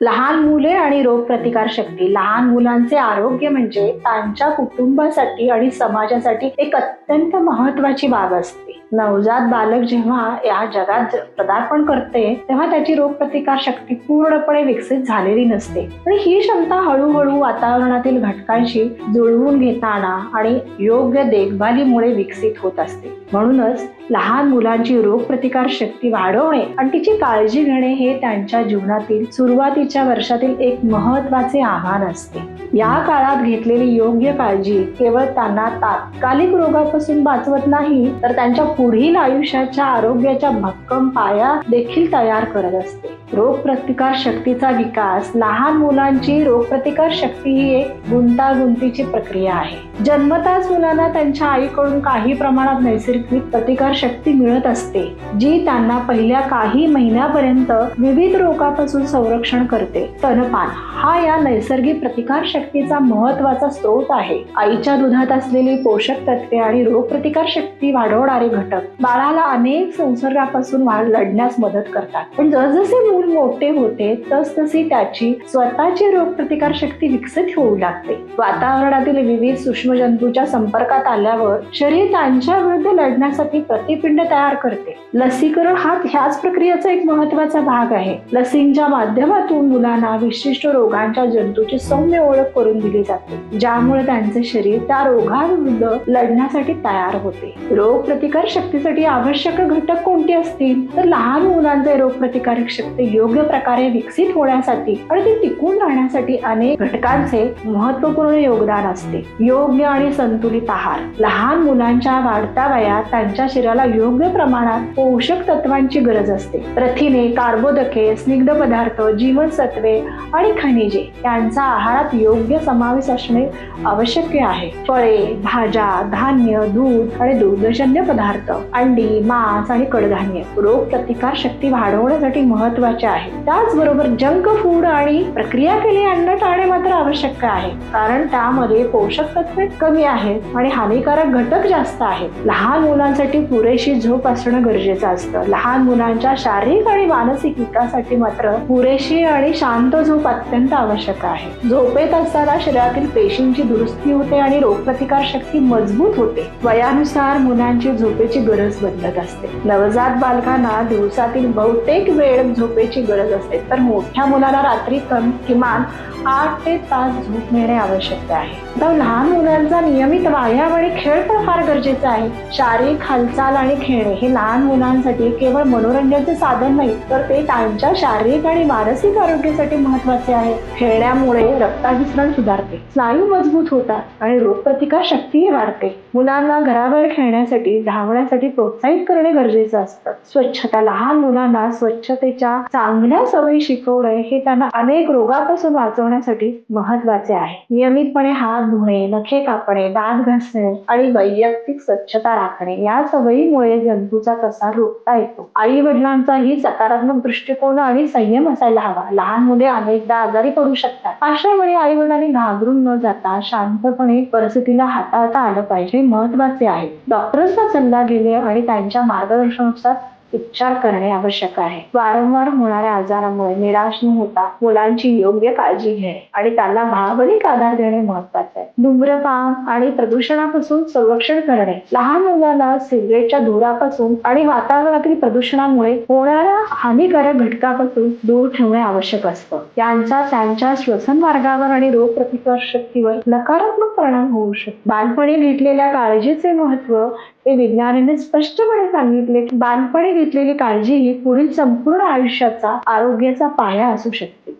लहान मुले आणि रोगप्रतिकार शक्ती. लहान मुलांचे आरोग्य म्हणजे त्यांच्या कुटुंबासाठी आणि समाजासाठी एक अत्यंत महत्वाची बाब असते. नवजात बालक जेव्हा या जगात पदार्पण करते तेव्हा त्याची रोगप्रतिकार शक्ती पूर्णपणे विकसित झालेली नसते. आणि ही क्षमता हळूहळू वातावरणातील घटकांशी जुळवून घेताना आणि योग्य देखभालीमुळे विकसित होत असते. म्हणूनच लहान मुलांची रोगप्रतिकार शक्ती वाढवणे आणि तिची काळजी घेणे हे त्यांच्या जीवनातील सुरुवातीच्या वर्षातील एक महत्त्वाचे आव्हान असते. या काळात घेतलेली योग्य काळजी केवळ त्यांना तात्कालिक रोगापासून वाचवत नाही तर त्यांच्या पुढील आयुष्याच्या आरोग्याच्या भक्कम पाया देखील तयार करत असते. रोगप्रतिकार शक्तीचा विकास लहान मुलांची रोगप्रतिकार शक्ती ही एक गुंतागुंतीची प्रक्रिया आहे. जन्मताच मुलांना त्यांच्या आईकडून काही प्रमाणात नैसर्गिक प्रतिकार शक्ती मिळत असते जी त्यांना पहिल्या काही महिन्यापर्यंत विविध रोगापासून संरक्षण करते. स्तनपान हा या नैसर्गिक प्रतिकार शक्तीचा महत्त्वाचा स्रोत आहे. आईच्या दुधात असलेली पोषक तत्वे आणि रोगप्रतिकार शक्ती वाढवणारे घटक बाळाला अनेक संसर्गापासून वाढ लढण्यास मदत करतात. पण जसजसे मूल मोठे होते तसतशी त्याची स्वतःची रोगप्रतिकार शक्ती विकसित होऊ लागते. वातावरणातील विविध सूक्ष्मजंतूच्या संपर्कात आल्यावर शरीर त्यांच्या विरुद्ध लढण्यासाठी प्रतिपिंड तयार करते. लसीकरण हा ह्याच प्रक्रियेचा एक महत्त्वाचा भाग आहे. लसींच्या माध्यमातून मुलांना विशिष्ट रोगांच्या जंतूची सौम्य ओळख करून दिली जाते ज्यामुळे त्यांचे शरीर त्या रोगाविरुद्ध लढण्यासाठी तयार होते. रोग प्रतिकार शक्तीसाठी आवश्यक घटक कोणते असतील? तर लहान मुलांचे रोग प्रतिकारक शक्ती योग्य प्रकारे विकसित होण्यासाठी आणि ती टिकून राहण्यासाठी अनेक घटकांचे महत्त्वपूर्ण योगदान असते. योग्य आणि संतुलित आहार. लहान मुलांच्या वाढत्या वयात त्यांच्या शरीराला योग्य प्रमाणात पोषक तत्वांची गरज असते. प्रथिने कार्बोदके स्निग्ध पदार्थ जीवन जीवनसत्वे आणि खनिजे यांचा आहारात योग्य समावेश असणे आवश्यक आहे. फळे भाज्या धान्य दूध आणि दुग्धजन्य पदार्थ अंडी मांस आणि कडधान्य रोग प्रतिकार शक्ती वाढवण्यासाठी महत्त्वाचे आहे. त्याचबरोबर जंक फूड आणि प्रक्रिया केले अन्न टाळणे मात्र आवश्यक आहे. कारण त्यामध्ये पोषक तत्वे कमी आहेत आणि हानिकारक घटक जास्त आहेत. लहान मुलांसाठी पुरेशी झोप असणं गरजेचं असतं. लहान मुलांच्या शारीरिक आणि मानसिक विकासासाठी मात्र पुरेशी आणि शांत झोप अत्यंत आवश्यक आहे. झोपेत असताना शरीरातील पेशींची दुरुस्ती होते आणि रोगप्रतिकार शक्ती मजबूत होते. वयानुसार मुलांची झोपेची गरज बदलत असते. नवजात बालकांना दिवसातील बहुतेक वेळ झोपेची गरज असते. तर मोठ्या मुलाला रात्री कम किमान आठ ते तास झोप मिळणे आवश्यक आहे. तर लहान मुलांचा नियमित व्यायाम आणि खेळ पण फार गरजेचा आहे. शारीरिक हालचाल आणि खेळणे हे लहान मुलांसाठी केवळ मनोरंजनाचे साधन नाही तर ते त्यांच्या शारीरिक आणि मानसिक आरोग्यासाठी महत्त्वाचे आहे. खेळण्यामुळे रक्ताभिसरण सुधारते. स्नायू मजबूत होतात आणि रोगप्रतिकार शक्तीही वाढते. मुलांना घराबाहेर खेळण्यासाठी धावण्यासाठी प्रोत्साहित करणे गरजेचं असतं. स्वच्छता लहान मुलांना स्वच्छतेच्या चांगल्या सवयी शिकवणे हे त्यांना अनेक रोगापासून वाचवण्यासाठी महत्त्वाचे आहे. नियमितपणे हात धुणे नखे कापणे दात घासणे आणि वैयक्तिक स्वच्छता राखणे या सवयीमुळे जंतूचा कसा रोखता येतो? आई वडिलांचाही सकारात्मक दृष्टिकोन आणि संयम असायला हवा. लहान मुले अनेकदा आजारी पडू शकतात. अशा वेळी आई वडिलांनी घाबरून न जाता शांतपणे परिस्थितीला हाताळता आलं पाहिजे महत्त्वाचे आहे. डॉक्टर्सचा सल्ला घेणे आणि त्यांच्या मार्गदर्शनानुसार उपचार करणे आवश्यक आहे. वारंवार होणाऱ्या आजारामुळे निराश न होता मुलांची योग्य काळजी घेणे आणि त्यांना भावनिक आधार देणे महत्त्वाचे आहे. धूम्रपान आणि प्रदूषणापासून संरक्षण करणे लहान मुलांना सिगरेटच्या धुरापासून आणि वातावरणातील प्रदूषणामुळे होणाऱ्या हानिकारक घटकापासून दूर ठेवणे आवश्यक असतं. यांचा त्यांच्या श्वसन मार्गावर आणि रोग प्रतिकार शक्तीवर नकारात्मक परिणाम होऊ शकतो. बालपणी घेतलेल्या काळजीचे महत्त्व ते विज्ञानाने स्पष्टपणे सांगितले की बालपणी घेतलेली काळजी ही पुढील संपूर्ण आयुष्याचा आरोग्याचा पाया असू शकते.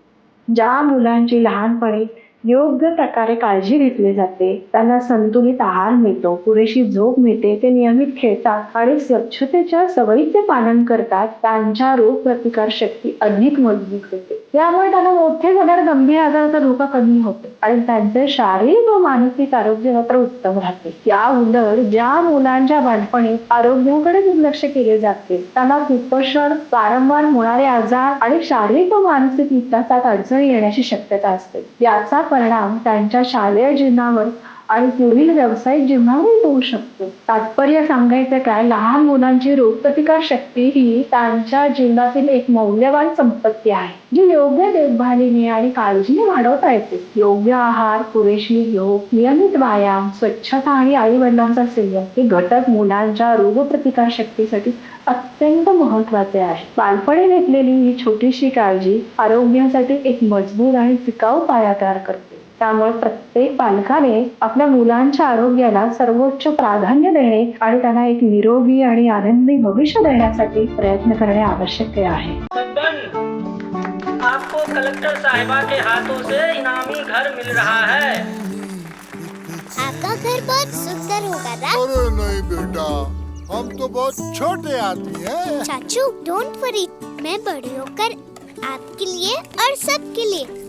ज्या मुलांची लहानपणी योग्य प्रकारे काळजी घेतली जाते. त्यांना संतुलित आहार मिळतो. पुरेशी झोप मिळते. ते नियमित खेळतात आणि स्वच्छतेच्या सवयीचे पालन करतात. त्यांच्या रोग प्रतिकार शक्ती अधिक मजबूत होते. यामुळे त्यांना मोठे झाल्यावर गंभीर आजाराचा धोका कमी होतो आणि त्यांचे शारीरिक व मानसिक आरोग्य मात्र उत्तम राहते. या उलट ज्या मुलांच्या बालपणी आरोग्याकडे दुर्लक्ष केले जाते त्यांना कुपोषण वारंवार होणारे आजार आणि शारीरिक व मानसिक विकासात अडचणी येण्याची शक्यता असते. याचा परिणाम त्यांच्या शालेय जीवनावर आणि पुढील व्यावसायिक जीवनावर होऊ शकतो. तात्पर्य सांगायचं काय? लहान मुलांची रोगप्रतिकार शक्ती ही त्यांच्या जीवनातील एक मौल्यवान संपत्ती आहे जी योग्य देखभालीने आणि काळजीने वाढवता येते. योग्य आहार पुरेशी योग नियमित व्यायाम स्वच्छता आणि आई वडिलांचा संयम हे घटक मुलांच्या रोगप्रतिकार शक्तीसाठी अत्यंत महत्त्वाचे आहे. बालपणी घेतलेली ही छोटीशी काळजी आरोग्यासाठी एक मजबूत आणि टिकाऊ पाया तयार करते. त्यामुळे प्रत्येक पालकाने आपल्या मुलांच्या आरोग्याला सर्वोच्च प्राधान्य देणे आणि त्यांना एक निरोगी आणि आनंदी भविष्य देण्यासाठी प्रयत्न करणे आवश्यक आहे. आपको कलेक्टर साहिबा के हाथों से इनामी घर मिल रहा है। आपका घर बहुत सुंदर होगा ना अरे नहीं बेटा हम तो बहुत छोटे आदमी हैं। चाचू डोंट वरी मैं बड़ी होकर आपके लिए और सबके लिए